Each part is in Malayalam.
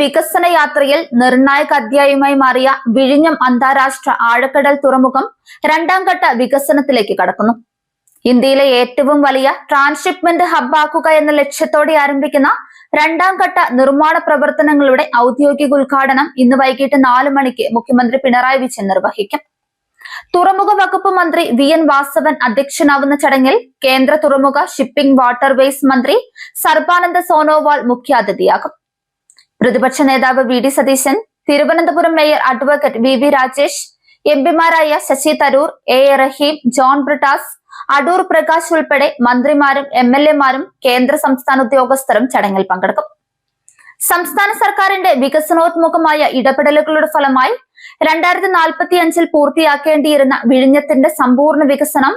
വികസന യാത്രയിൽ നിർണായക അധ്യായമായി മാറിയ വിഴിഞ്ഞം അന്താരാഷ്ട്ര ആഴക്കടൽ തുറമുഖം രണ്ടാം ഘട്ട വികസനത്തിലേക്ക് കടക്കുന്നു. ഇന്ത്യയിലെ ഏറ്റവും വലിയ ട്രാൻസ്ഷിപ്മെന്റ് ഹബ്ബാക്കുക എന്ന ലക്ഷ്യത്തോടെ ആരംഭിക്കുന്ന രണ്ടാം ഘട്ട നിർമ്മാണ പ്രവർത്തനങ്ങളുടെ ഔദ്യോഗിക ഉദ്ഘാടനം ഇന്ന് വൈകിട്ട് നാല് മണിക്ക് മുഖ്യമന്ത്രി പിണറായി വിജയൻ നിർവഹിക്കും. തുറമുഖ വകുപ്പ് മന്ത്രി വി എൻ വാസവൻ അധ്യക്ഷനാവുന്ന ചടങ്ങിൽ കേന്ദ്ര തുറമുഖ ഷിപ്പിംഗ് വാട്ടർവേസ് മന്ത്രി സർബാനന്ദ സോനോവാൾ മുഖ്യാതിഥിയാകും. പ്രതിപക്ഷ നേതാവ് V D Satheesan Thiruvananthapuram mayor advocate V V Rajesh M പിമാരായ Shashi Tharoor A A Rahim John Brittas Adoor Prakash ഉൾപ്പെടെ മന്ത്രിമാരും എം എൽ എമാരും കേന്ദ്ര സംസ്ഥാന ഉദ്യോഗസ്ഥരും ചടങ്ങിൽ പങ്കെടുക്കും. സംസ്ഥാന സർക്കാരിന്റെ വികസനോത്മുഖമായ ഇടപെടലുകളുടെ ഫലമായി രണ്ടായിരത്തി നാൽപ്പത്തി അഞ്ചിൽ പൂർത്തിയാക്കേണ്ടിയിരുന്ന വിഴിഞ്ഞത്തിന്റെ സമ്പൂർണ വികസനം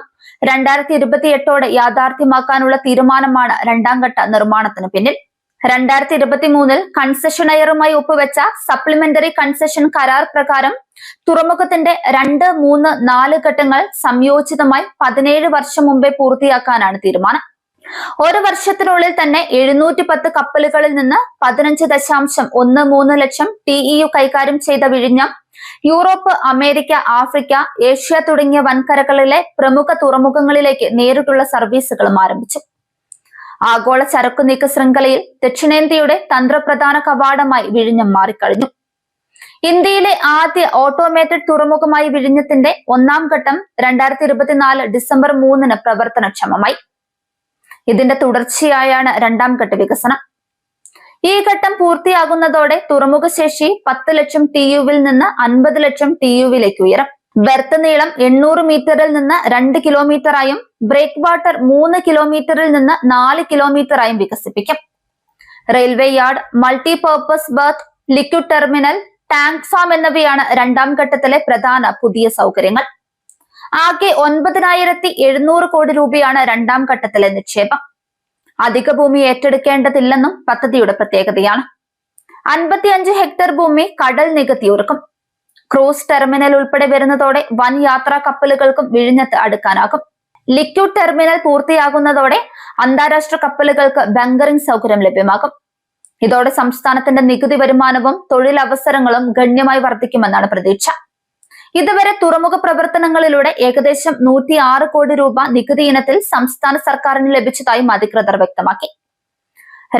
രണ്ടായിരത്തി ഇരുപത്തി എട്ടോടെ യാഥാർത്ഥ്യമാക്കാനുള്ള തീരുമാനമാണ് രണ്ടാം ഘട്ട നിർമ്മാണത്തിന് പിന്നിൽ. രണ്ടായിരത്തി ഇരുപത്തി മൂന്നിൽ കൺസെഷനയറുമായി ഒപ്പുവെച്ച സപ്ലിമെന്ററി കൺസെഷൻ കരാർ പ്രകാരം തുറമുഖത്തിന്റെ രണ്ട് മൂന്ന് നാല് ഘട്ടങ്ങൾ സംയോജിതമായി പതിനേഴ് വർഷം മുമ്പേ പൂർത്തിയാക്കാനാണ് തീരുമാനം. ഒരു വർഷത്തിനുള്ളിൽ തന്നെ എഴുന്നൂറ്റി പത്ത് കപ്പലുകളിൽ നിന്ന് പതിനഞ്ച് ദശാംശം ഒന്ന് മൂന്ന് ലക്ഷം ടി കൈകാര്യം ചെയ്ത വിഴിഞ്ഞ യൂറോപ്പ് അമേരിക്ക ആഫ്രിക്ക ഏഷ്യ തുടങ്ങിയ വൻകരകളിലെ പ്രമുഖ തുറമുഖങ്ങളിലേക്ക് നേരിട്ടുള്ള സർവീസുകളും ആരംഭിച്ചു. ആഗോള ചരക്കു നീക്ക ശൃംഖലയിൽ ദക്ഷിണേന്ത്യയുടെ തന്ത്രപ്രധാന കവാടമായി വിഴിഞ്ഞം മാറിക്കഴിഞ്ഞു. ഇന്ത്യയിലെ ആദ്യ ഓട്ടോമേറ്റഡ് തുറമുഖമായി വിഴിഞ്ഞത്തിന്റെ ഒന്നാം ഘട്ടം രണ്ടായിരത്തി ഇരുപത്തിനാല് ഡിസംബർ മൂന്നിന് പ്രവർത്തനക്ഷമമായി. ഇതിന്റെ തുടർച്ചയായാണ് രണ്ടാം ഘട്ട വികസനം. ഈ ഘട്ടം പൂർത്തിയാകുന്നതോടെ തുറമുഖ ശേഷി പത്ത് ലക്ഷം ടി യുവിൽ നിന്ന് അൻപത് ലക്ഷം ടി യുവിലേക്ക് ഉയരും. ബെർത്ത് നീളം എണ്ണൂറ് മീറ്ററിൽ നിന്ന് രണ്ട് കിലോമീറ്ററായും ബ്രേക്ക് വാട്ടർ മൂന്ന് കിലോമീറ്ററിൽ നിന്ന് നാല് കിലോമീറ്ററായും വികസിപ്പിക്കും. Railway yard multi purpose berth liquid terminal tank farm എന്നിവയാണ് രണ്ടാം ഘട്ടത്തിലെ പ്രധാന പുതിയ സൗകര്യങ്ങൾ. ആകെ ഒൻപതിനായിരത്തി എഴുന്നൂറ് കോടി രൂപയാണ് രണ്ടാം ഘട്ടത്തിലെ നിക്ഷേപം. അധിക ഭൂമി ഏറ്റെടുക്കേണ്ടതില്ലെന്നും പദ്ധതിയുടെ പ്രത്യേകതയാണ്. അൻപത്തിയഞ്ച് ഹെക്ടർ ഭൂമി കടൽ നികത്തി ഒരുക്കും. ക്രൂസ് ടെർമിനൽ ഉൾപ്പെടെ വരുന്നതോടെ വൻ യാത്രാ കപ്പലുകൾക്കും വിഴിഞ്ഞത്ത് അടുക്കാനാകും. ലിക്വിഡ് ടെർമിനൽ പൂർത്തിയാകുന്നതോടെ അന്താരാഷ്ട്ര കപ്പലുകൾക്ക് ബങ്കറിംഗ് സൗകര്യം ലഭ്യമാകും. ഇതോടെ സംസ്ഥാനത്തിന്റെ നികുതി വരുമാനവും തൊഴിലവസരങ്ങളും ഗണ്യമായി വർദ്ധിക്കുമെന്നാണ് പ്രതീക്ഷ. ഇതുവരെ തുറമുഖ പ്രവർത്തനങ്ങളിലൂടെ ഏകദേശം നൂറ്റി കോടി രൂപ നികുതി ഇനത്തിൽ സംസ്ഥാന സർക്കാരിന് ലഭിച്ചതായും അധികൃതർ വ്യക്തമാക്കി.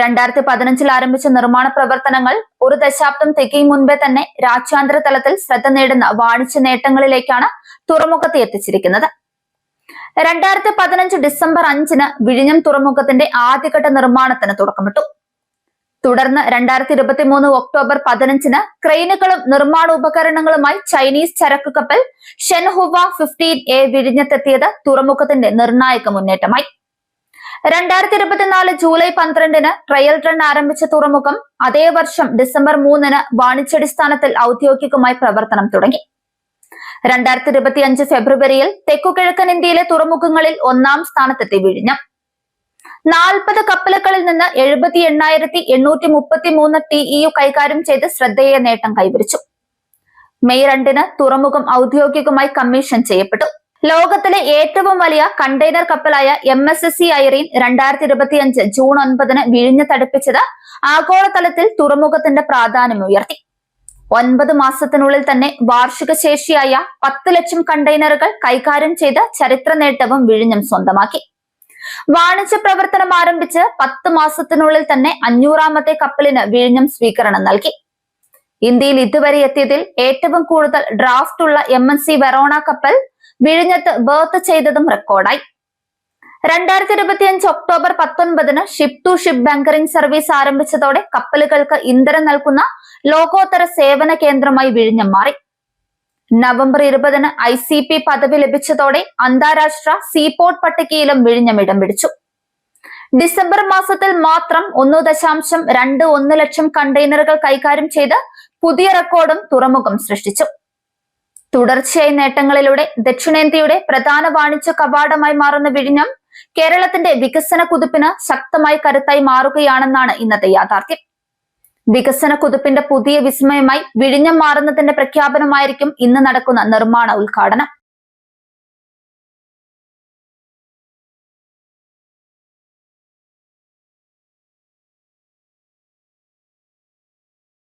രണ്ടായിരത്തി പതിനഞ്ചിൽ ആരംഭിച്ച നിർമ്മാണ പ്രവർത്തനങ്ങൾ ഒരു ദശാബ്ദം തികയും മുൻപേ തന്നെ രാജ്യാന്തര തലത്തിൽ ശ്രദ്ധ നേടുന്ന വാണിജ്യ നേട്ടങ്ങളിലേക്കാണ് തുറമുഖത്തെ എത്തിച്ചിരിക്കുന്നത്. രണ്ടായിരത്തി പതിനഞ്ച് ഡിസംബർ അഞ്ചിന് വിഴിഞ്ഞം തുറമുഖത്തിന്റെ ആദ്യഘട്ട നിർമ്മാണത്തിന് തുടക്കമിട്ടു. തുടർന്ന് രണ്ടായിരത്തി ഇരുപത്തി മൂന്ന് ഒക്ടോബർ പതിനഞ്ചിന് ക്രെയിനുകളും നിർമ്മാണ ഉപകരണങ്ങളുമായി ചൈനീസ് ചരക്ക് കപ്പൽ ഷെൻഹുവ ഫിഫ്റ്റീൻ എ വിഴിഞ്ഞത്തെത്തിയത് തുറമുഖത്തിന്റെ നിർണായക മുന്നേറ്റമായി. രണ്ടായിരത്തി ഇരുപത്തിനാല് ജൂലൈ പന്ത്രണ്ടിന് ട്രയൽ റൺ ആരംഭിച്ച തുറമുഖം അതേ വർഷം ഡിസംബർ മൂന്നിന് വാണിജ്യാടിസ്ഥാനത്തിൽ ഔദ്യോഗികമായി പ്രവർത്തനം തുടങ്ങി. രണ്ടായിരത്തി ഇരുപത്തി അഞ്ച് ഫെബ്രുവരിയിൽ തെക്കുകിഴക്കൻ ഇന്ത്യയിലെ തുറമുഖങ്ങളിൽ ഒന്നാം സ്ഥാനത്തെത്തി വിഴിഞ്ഞം. നാൽപ്പത് കപ്പലുകളിൽ നിന്ന് എഴുപത്തി എണ്ണായിരത്തി എണ്ണൂറ്റി മുപ്പത്തി മൂന്ന് ടി ഇ യു കൈകാര്യം ചെയ്ത് ശ്രദ്ധേയ നേട്ടം കൈവരിച്ചു. മെയ് രണ്ടിന് തുറമുഖം ഔദ്യോഗികമായി കമ്മീഷൻ ചെയ്യപ്പെട്ടു. ലോകത്തിലെ ഏറ്റവും വലിയ container കപ്പലായ M S S C Irene രണ്ടായിരത്തി ഇരുപത്തി അഞ്ച് ജൂൺ ഒൻപതിന് വിഴിഞ്ഞ് തടുപ്പിച്ചത് ആഗോളതലത്തിൽ തുറമുഖത്തിന്റെ പ്രാധാന്യം ഉയർത്തി ഒൻപത് മാസത്തിനുള്ളിൽ തന്നെ വാർഷിക ശേഷിയായ പത്ത് ലക്ഷം കണ്ടെയ്നറുകൾ കൈകാര്യം ചെയ്ത ചരിത്ര നേട്ടവും വിഴിഞ്ഞം സ്വന്തമാക്കി. വാണിജ്യ പ്രവർത്തനം ആരംഭിച്ച് പത്ത് മാസത്തിനുള്ളിൽ തന്നെ അഞ്ഞൂറാമത്തെ കപ്പലിന് വിഴിഞ്ഞം സ്വീകരണം നൽകി. ഇന്ത്യയിൽ ഇതുവരെ എത്തിയതിൽ ഏറ്റവും കൂടുതൽ ഡ്രാഫ്റ്റ് ഉള്ള എം എൻ സി വെറോണ കപ്പൽ വിഴിഞ്ഞത്ത് ബേർത്ത് ചെയ്തതും റെക്കോർഡായി രണ്ടായിരത്തി ഇരുപത്തിയഞ്ച് ഒക്ടോബർ പത്തൊൻപതിന് ship to ship bunkering service ആരംഭിച്ചതോടെ കപ്പലുകൾക്ക് ഇന്ധനം നൽകുന്ന ലോകോത്തര സേവന കേന്ദ്രമായി വിഴിഞ്ഞം മാറി. നവംബർ ഇരുപതിന് ഐ സി പി പദവി ലഭിച്ചതോടെ അന്താരാഷ്ട്ര സീപോർട്ട് പട്ടികയിലും വിഴിഞ്ഞം ഇടം പിടിച്ചു. ഡിസംബർ മാസത്തിൽ മാത്രം ഒന്നു ദശാംശം രണ്ട് ഒന്ന് ലക്ഷം കണ്ടെയ്നറുകൾ കൈകാര്യം ചെയ്ത് പുതിയ റെക്കോർഡും തുറമുഖം സൃഷ്ടിച്ചു. തുടർച്ചയായ നേട്ടങ്ങളിലൂടെ ദക്ഷിണേന്ത്യയുടെ പ്രധാന വാണിജ്യ കവാടമായി മാറുന്ന വിഴിഞ്ഞം കേരളത്തിന്റെ വികസന കുതിപ്പിന് ശക്തമായി കരുത്തായി മാറുകയാണെന്നാണ് ഇന്നത്തെ യാഥാർത്ഥ്യം. വികസന കുതിപ്പിന്റെ പുതിയ വിസ്മയമായി വിഴിഞ്ഞം മാറുന്നതിന്റെ പ്രഖ്യാപനമായിരിക്കും ഇന്ന് നടക്കുന്ന നിർമ്മാണ ഉദ്ഘാടനം.